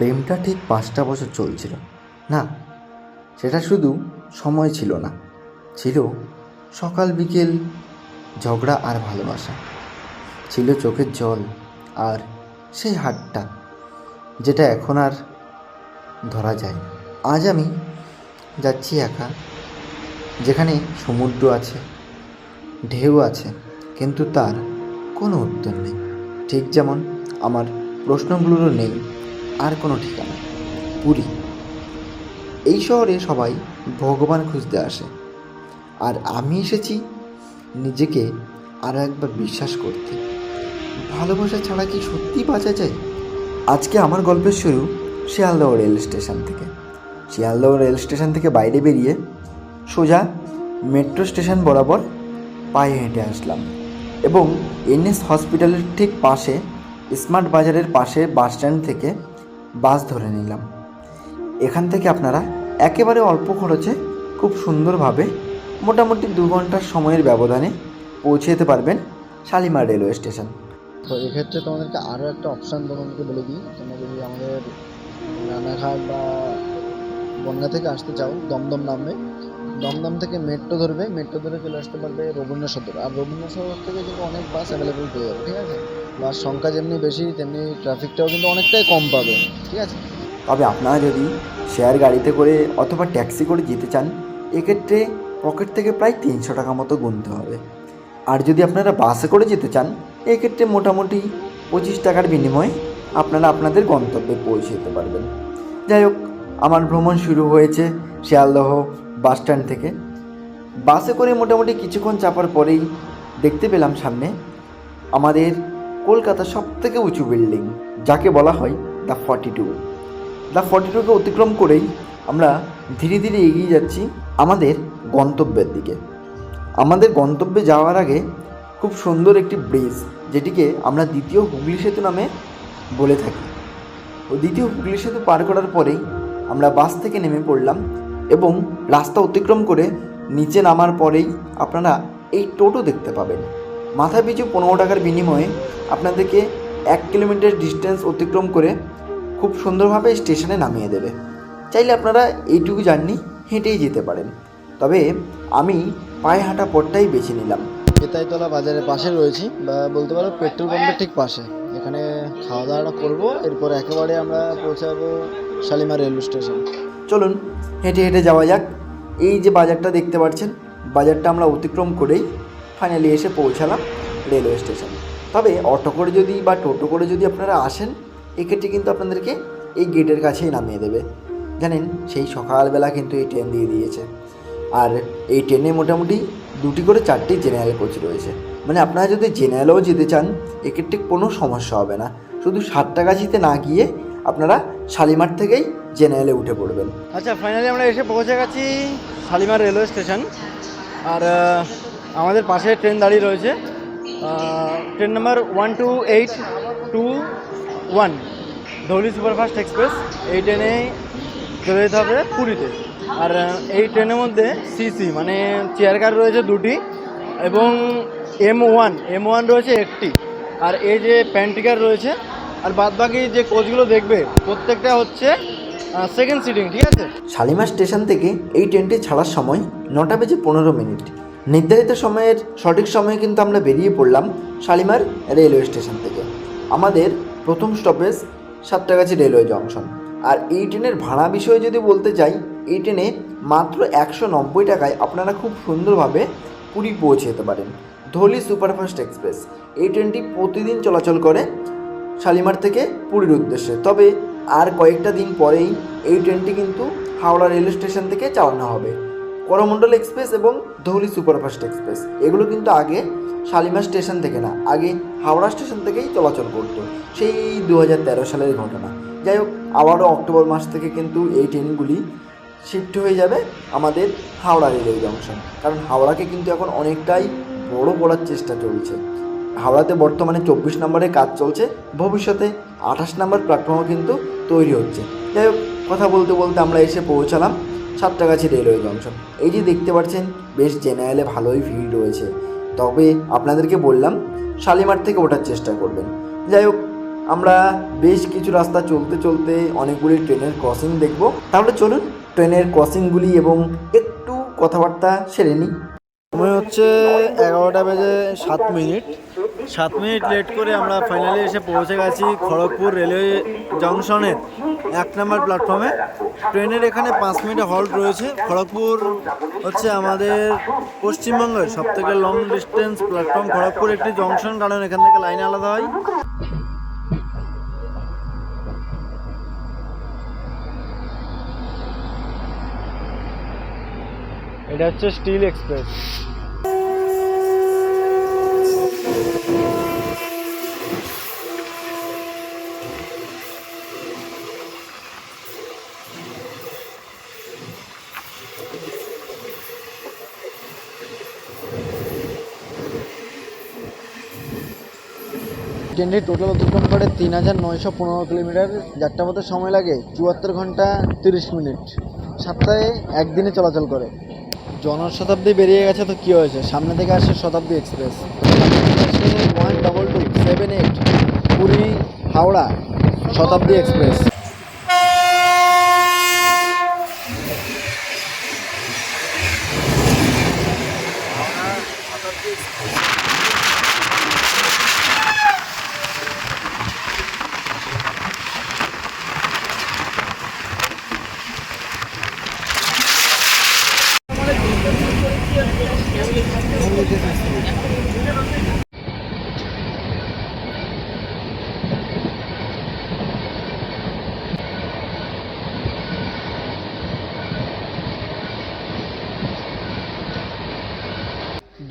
প্রেমটা ঠিক পাঁচটা বছর চলছিল। না, সেটা শুধু সময় ছিল না, ছিল সকাল, বিকেল ঝগড়া আর ভালোবাসা। ছিল চোখের জল আর সেই হাটটা, যেটা এখন আর ধরা যায় আজ আমি যাচ্ছি একা, যেখানে সমুদ্র আছে, ঢেউ আছে, কিন্তু তার কোনো উত্তর নেই। ঠিক যেমন আমার প্রশ্নগুলোরও নেই। আর কোনো ঠিকানা পুরী। এই শহরে সবাই ভগবান খুঁজতে আসে। আর আমি এসেছি নিজেকে আরও একবার বিশ্বাস করতে। ভালোবাসা ছাড়া কি সত্যি বাঁচা যায়? আজকে আমার গল্পের শুরু শিয়ালদহ রেল স্টেশন থেকে। শিয়ালদহ রেল স্টেশন থেকে বাইরে বেরিয়ে সোজা মেট্রো স্টেশন বরাবর পায়ে হেঁটে আসলাম এবং এনএস হসপিটালের ঠিক পাশে স্মার্ট বাজারের পাশে বাস স্ট্যান্ড থেকে বাস ধরে নিলাম। এখান থেকে আপনারা একেবারে অল্প খরচে খুব সুন্দরভাবে মোটামুটি দু ঘণ্টার সময়ের ব্যবধানে পৌঁছে যেতে পারবেন শালিমার রেলওয়ে স্টেশন। তো এক্ষেত্রে তোমাদেরকে আরও একটা অপশান তোমাদেরকে বলে দিই। তোমরা যদি আমাদের রানাঘাট বা বনগা থেকে আসতে চাও, দমদম নামবে। দমদম থেকে মেট্রো ধরবে। মেট্রো ধরে চলে আসতে পারবে রবীন্দ্র সদর আর রবীন্দ্র সদর থেকে কিন্তু অনেক বাস অ্যাভেলেবেল পেয়ে যাবে, ঠিক আছে? বাস সংখ্যা যেমনি বেশি, তেমনি ট্রাফিকটাও কিন্তু অনেকটাই কম পাবে, ঠিক আছে? তবে আপনারা যদি শেয়ার গাড়িতে করে অথবা ট্যাক্সি করে যেতে চান, এক্ষেত্রে পকেট থেকে প্রায় তিনশো টাকা মতো গুনতে হবে। আর যদি আপনারা বাসে করে যেতে চান, এক্ষেত্রে মোটামুটি পঁচিশ টাকার বিনিময়ে আপনারা আপনাদের গন্তব্যে পৌঁছে যেতে পারবেন। যাই হোক, আমার ভ্রমণ শুরু হয়েছে শিয়ালদহ বাস স্ট্যান্ড থেকে। বাসে করে মোটামুটি কিছুক্ষণ চাপার পরেই দেখতে পেলাম সামনে আমাদের কলকাতার সব থেকে উঁচু বিল্ডিং, যাকে বলা হয় the forty two the forty টুকে অতিক্রম করেই আমরা ধীরে ধীরে এগিয়ে যাচ্ছি আমাদের গন্তব্যের দিকে। আমাদের গন্তব্যে যাওয়ার আগে খুব সুন্দর একটি ব্রিজ, যেটিকে আমরা দ্বিতীয় হুগলি সেতু নামে বলে থাকি। ও দ্বিতীয় হুগলি সেতু পার করার পরেই আমরা বাস থেকে নেমে পড়লাম এবং রাস্তা অতিক্রম করে নিচে নামার পরেই আপনারা এই টোটো দেখতে পাবেন। মাথা পিছু পনেরো টাকার বিনিময়ে আপনাদেরকে এক কিলোমিটার ডিস্টেন্স অতিক্রম করে খুব সুন্দরভাবে স্টেশনে নামিয়ে দেবে। চাইলে আপনারা এইটুকু জার্নি হেঁটেই যেতে পারেন। তবে আমি পায়ে হাঁটা পথটাই বেছে নিলাম। বেতাইতলা বাজারের পাশে রয়েছি বা বলতে পারো পেট্রোল পাম্পের ঠিক পাশে। এখানে খাওয়া দাওয়াটা করব এরপর একেবারে আমরা পৌঁছাবো শালিমার রেলওয়ে স্টেশন। চলুন হেঁটে হেঁটে যাওয়া যাক। এই যে বাজারটা দেখতে পাচ্ছেন বাজারটা আমরা অতিক্রম করেই ফাইনালি এসে পৌঁছালাম রেলওয়ে স্টেশন। তবে অটো করে যদি বা টোটো করে যদি আপনারা আসেন, এক্ষেত্রে কিন্তু আপনাদেরকে এই গেটের কাছেই নামিয়ে দেবে। জানেন, সেই সকালবেলা কিন্তু এই ট্রেন দিয়ে দিয়েছে। আর এই ট্রেনে মোটামুটি দুটি করে চারটি জেনারেল কোচ রয়েছে। মানে আপনারা যদি জেনারেলেও যেতে চান, এক্ষেত্রে কোনো সমস্যা হবে না। শুধু সাতটাগাছিতে না গিয়ে আপনারা শালিমার থেকেই জেনারেলে উঠে পড়বেন। আচ্ছা ফাইনালি আমরা এসে পৌঁছে গেছি শালিমার রেলওয়ে স্টেশন। আর আমাদের পাশে ট্রেন দাঁড়িয়ে রয়েছে। Train number one two eight two one Dhauli superfast express. এই ট্রেনে চলে যেতে হবে পুরীতে। আর এই ট্রেনের মধ্যে সিসি মানে চেয়ার কার রয়েছে দুটি এবং এম ওয়ান এম ওয়ান রয়েছে একটি। আর এই যে প্যান্টিকার রয়েছে, আর বাদবাকি যে কোচগুলো দেখবে, প্রত্যেকটা হচ্ছে সেকেন্ড সিটিং ঠিক আছে? শালিমার স্টেশন থেকে এই ট্রেনটি ছাড়ার সময় নটা বেজে পনেরো মিনিট। নির্ধারিত সময়ের সঠিক সময়ে কিন্তু আমরা বেরিয়ে পড়লাম শালিমার রেলওয়ে স্টেশন থেকে। আমাদের প্রথম স্টপেজ সাতটাগাছি রেলওয়ে জংশন। আর এই ট্রেনের ভাড়া বিষয়ে যদি বলতে চাই এই ট্রেনে মাত্র একশো নব্বই টাকায় আপনারা খুব সুন্দরভাবে পুরী পৌঁছে যেতে পারেন। ধলি সুপারফাস্ট এক্সপ্রেস। এই ট্রেনটি প্রতিদিন চলাচল করে শালিমার থেকে পুরীর উদ্দেশ্যে। তবে আর কয়েকটা দিন পরেই এই ট্রেনটি কিন্তু হাওড়া রেল স্টেশন থেকে চালানো হবে। করমণ্ডল এক্সপ্রেস এবং ধৌলি সুপারফাস্ট এক্সপ্রেস। এগুলো কিন্তু আগে শালিমার স্টেশন থেকে না, আগে হাওড়া স্টেশন থেকেই চলাচল করতো। সেই দু হাজার তেরো সালের ঘটনা। যাই হোক, আবারও অক্টোবর মাস থেকে কিন্তু এই ট্রেনগুলি শিফট হয়ে যাবে আমাদের হাওড়া রেলওয়ে জংশন। কারণ হাওড়াকে কিন্তু এখন অনেকটাই বড় করার চেষ্টা চলছে। হাওড়াতে বর্তমানে চব্বিশ নম্বরে কাজ চলছে, ভবিষ্যতে আঠাশ নম্বর প্ল্যাটফর্মও কিন্তু তৈরি হচ্ছে। যাই হোক, কথা বলতে বলতে আমরা এসে পৌঁছালাম সাতটাগাছি রেলওয়ে জংশন এই যে দেখতে পাচ্ছেন, বেশ জেনারেলে ভালোই ভিড় রয়েছে। তবে আপনাদেরকে বললাম, শালিমার থেকে ওঠার চেষ্টা করবেন। যাই হোক, আমরা বেশ কিছু রাস্তা চলতে চলতে অনেকগুলি ট্রেনের ক্রসিং দেখব। তাহলে চলুন, ট্রেনের ক্রসিংগুলি এবং একটু কথাবার্তা সেরে নিই। সময় হচ্ছে এগারোটা বেজে সাত মিনিট। সাত মিনিট লেট করে আমরা ফাইনালি এসে পৌঁছে গেছি খড়গপুর রেলওয়ে জংশনের এক নম্বর প্ল্যাটফর্মে ট্রেনের এখানে পাঁচ মিনিট হল্ট রয়েছে। খড়গপুর হচ্ছে আমাদের পশ্চিমবঙ্গের সব থেকে লং ডিস্টেন্স প্ল্যাটফর্ম খড়গপুর একটি জংশন কারণ এখান থেকে লাইন আলাদা হয়। এটা হচ্ছে স্টিল এক্সপ্রেস। ট্রেনটি টোটাল অতিক্রম করে তিন হাজার নয়শো পনেরো কিলোমিটার যাত্রা পথে সময় লাগে চুয়াত্তর ঘণ্টা তিরিশ মিনিট। সপ্তাহে একদিনে চলাচল করে। জনশতাব্দী বেরিয়ে গেছে তো কী হয়েছে? সামনে থেকে আসছে Shatabdi express. One double two seven eight Puri Howrah Shatabdi express.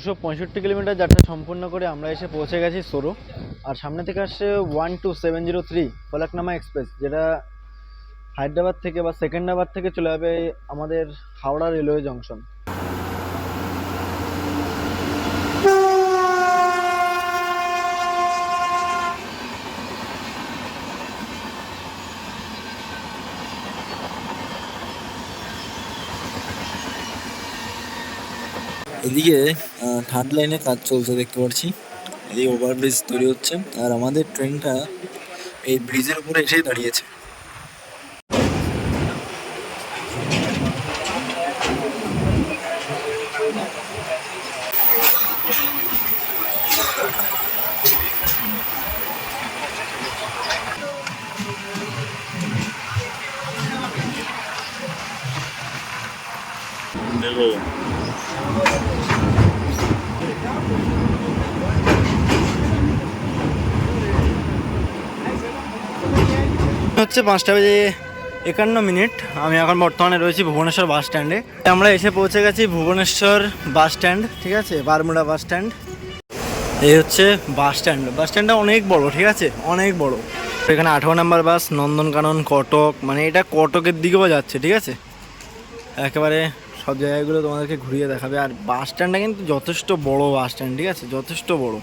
দুশো পঁয়ষট্টি কিলোমিটার যাত্রা সম্পূর্ণ করে আমরা এসে পৌঁছে গেছি সরু। আর সামনে থেকে আসছে one two seven zero three, Falaknuma express, যেটা হায়দ্রাবাদ থেকে বা সেকেন্ডাবাদ থেকে চলে যাবে আমাদের হাওড়া রেলওয়ে জংশন। এদিকে থার্ড লাইনে কাজ চলছে দেখতে পাচ্ছি। এদিকে ওভারব্রিজ তৈরি হচ্ছে। আর আমাদের ট্রেনটা এই ব্রিজের উপরে এসেই দাঁড়িয়েছে। দেখো হচ্ছে পাঁচটা বেজে একান্ন মিনিট। আমি এখন বর্তমানে রয়েছি ভুবনেশ্বর বাস স্ট্যান্ডে। আমরা এসে পৌঁছে গেছি ভুবনেশ্বর বাস স্ট্যান্ড, ঠিক আছে? Baramunda bus stand. এই হচ্ছে বাস স্ট্যান্ড। বাস স্ট্যান্ডটা অনেক বড়, ঠিক আছে? অনেক বড়। এখানে আঠারো নাম্বার বাস, নন্দনকানন, কটক মানে এটা কটকের দিকেও যাচ্ছে, ঠিক আছে? একেবারে সব জায়গাগুলো তোমাদেরকে ঘুরিয়ে দেখাবে। আর বাস স্ট্যান্ডটা কিন্তু যথেষ্ট বড় বাস স্ট্যান্ড, ঠিক আছে? যথেষ্ট বড়।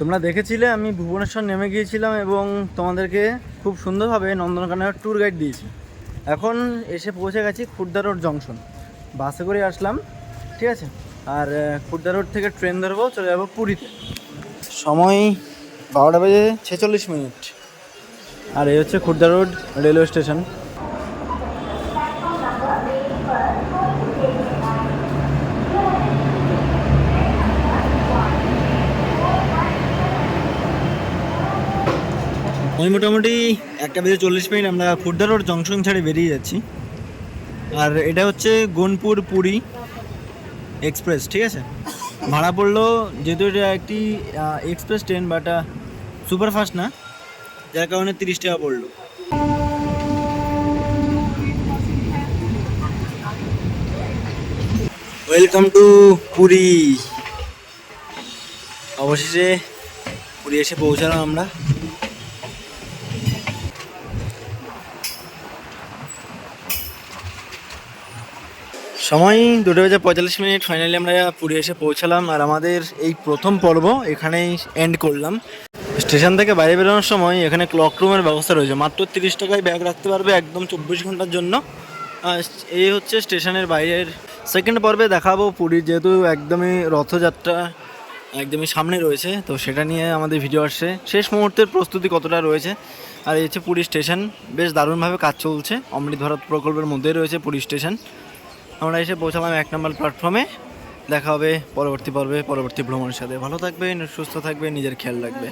তোমরা দেখেছিলে, আমি ভুবনেশ্বর নেমে গিয়েছিলাম এবং তোমাদেরকে খুব সুন্দরভাবে নন্দনকাননের ট্যুর গাইড দিয়েছি। এখন এসে পৌঁছে গেছি খুর্দা রোড জংশন বাসে করে আসলাম, ঠিক আছে? আর খুর্দা রোড থেকে ট্রেন ধরবো, চলে যাব পুরীতে। সময় বারোটা বেজে ছেচল্লিশ মিনিট। আর এই হচ্ছে খুর্দা রোড রেলওয়ে স্টেশন ওই মোটামুটি একটা বেজে চল্লিশ মিনিট আমরা খুর্দা রোড জংশন ছাড়ে বেরিয়ে যাচ্ছি। আর এটা হচ্ছে গনপুর পুরী এক্সপ্রেস, ঠিক আছে? ভাড়া পড়ল, যেহেতু এটা একটি express train but super fast না, যার কারণে তিরিশ টাকা পড়ল। Welcome to Puri. অবশেষে পুরী এসে পৌঁছালাম আমরা। সময় দুটো বেজে পঁয়তাল্লিশ মিনিট ফাইনালি আমরা পুরী এসে পৌঁছালাম আর আমাদের এই প্রথম পর্ব এখানেই এন্ড করলাম। স্টেশন থেকে বাইরে বেরোনোর সময় এখানে ক্লক রুমের ব্যবস্থা রয়েছে। মাত্র তিরিশ টাকায় ব্যাগ রাখতে পারবে একদম চব্বিশ ঘণ্টার জন্য। এই হচ্ছে স্টেশনের বাইরের সেকেন্ড পর্বে দেখাবো পুরীর যেহেতু একদমই রথযাত্রা একদমই সামনে রয়েছে, তো সেটা নিয়ে আমাদের ভিডিও আসছে। শেষ মুহূর্তের প্রস্তুতি কতটা রয়েছে? আর এই হচ্ছে পুরী স্টেশন। বেশ দারুণভাবে কাজ চলছে। অমৃত ভারত প্রকল্পের মধ্যেই রয়েছে পুরী স্টেশন। আমরা এসে পৌঁছালাম এক নম্বর প্ল্যাটফর্মে দেখা হবে পরবর্তী পর্বে, পরবর্তী ভ্রমণের সাথে। ভালো থাকবে সুস্থ থাকবে নিজের খেয়াল রাখবে